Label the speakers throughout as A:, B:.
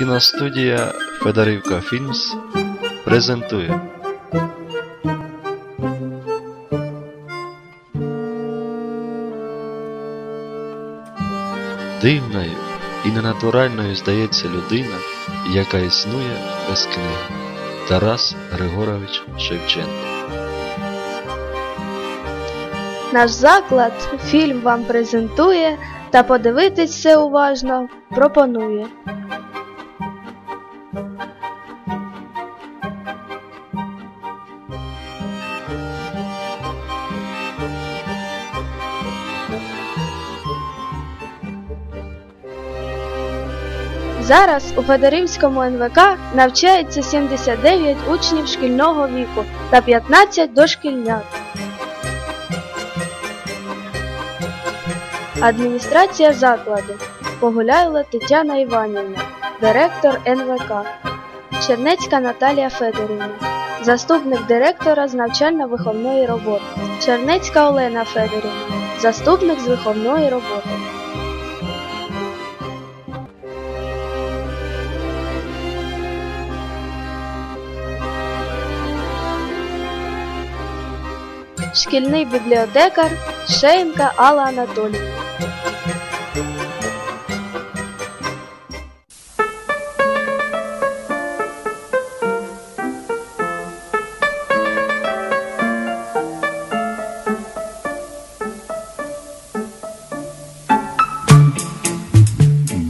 A: Кіностудія Федорівка Фільмс презентує Дивною і ненатуральною здається людина, яка існує без книги. Тарас Григорович Шевченко
B: Наш заклад фільм вам презентує та подивитись все уважно пропонує. Зараз у Федорівському НВК навчається 79 учнів шкільного віку та 15 дошкільнят. Адміністрація закладу Погуляйла Тетяна Іванівна, директор НВК, Чернецька Наталія Федорівна, заступник директора з навчально-виховної роботи, Чернецька Олена Федорівна, заступник з виховної роботи. Шкільний бібліотекар Шеєнка Алла Анатоліївна.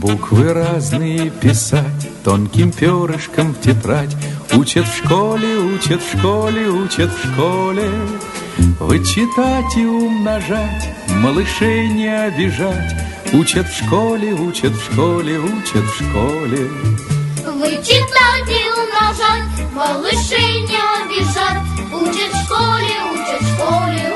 C: Буквы разные писать Тонким перышком в тетрадь Учат в школе, учат в школе, учат в школе Вычитать и умножать Малышей не обижать Учат в школе, учат в школе, учат в школе
D: Вычитать и умножать, малышей не обижать. Учат в школе, учат в школе,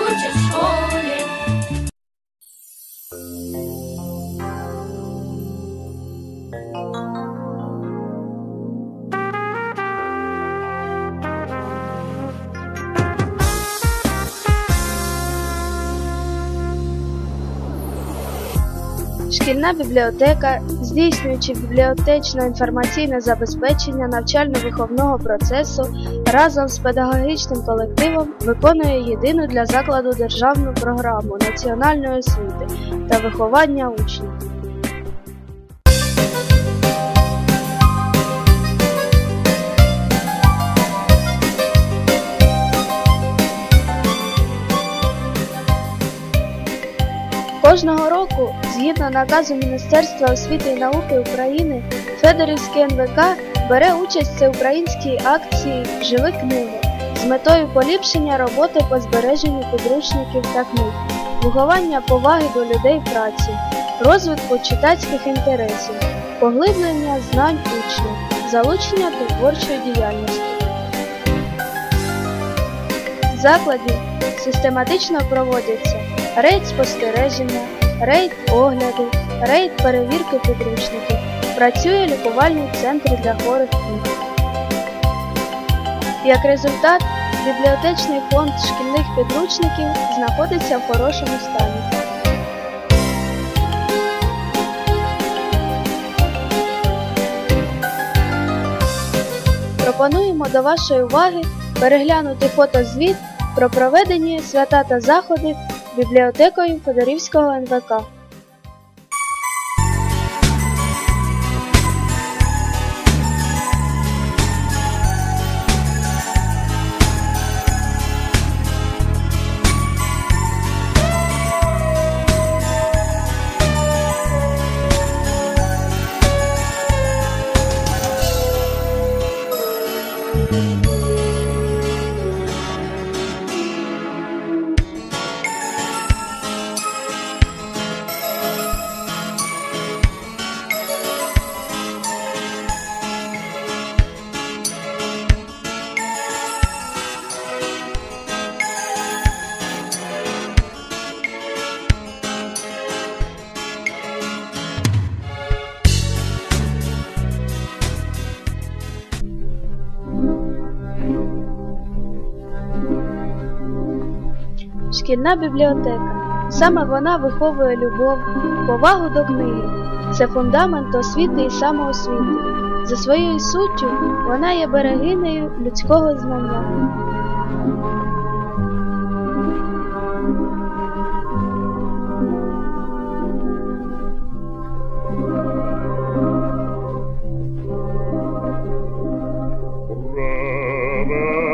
B: Шкільна бібліотека, здійснюючи бібліотечно-інформаційне забезпечення навчально-виховного процесу, разом з педагогічним колективом виконує єдину для закладу державну програму національної освіти та виховання учнів. Кожного року, згідно наказу Міністерства освіти і науки України, Федорівський НВК бере участь в всеукраїнській акції Живи книги з метою поліпшення роботи по збереженню підручників та книг, виховання поваги до людей праці, розвитку читацьких інтересів, поглиблення знань учнів, залучення до творчої діяльності. Закладі систематично проводяться рейд спостереження, рейд огляду, рейд перевірки підручників. Працює лікувальний центр для хворих книг. Як результат, бібліотечний фонд шкільних підручників знаходиться в хорошому стані. Пропонуємо до вашої уваги переглянути фотозвіт про проведені свята та заходи бібліотекою Федорівського НВК. Шкільна бібліотека. Саме вона виховує любов, повагу до книги. Це фундамент освіти і самоосвіти. За своєю суттю вона є берегинею людського знання.
E: Ребята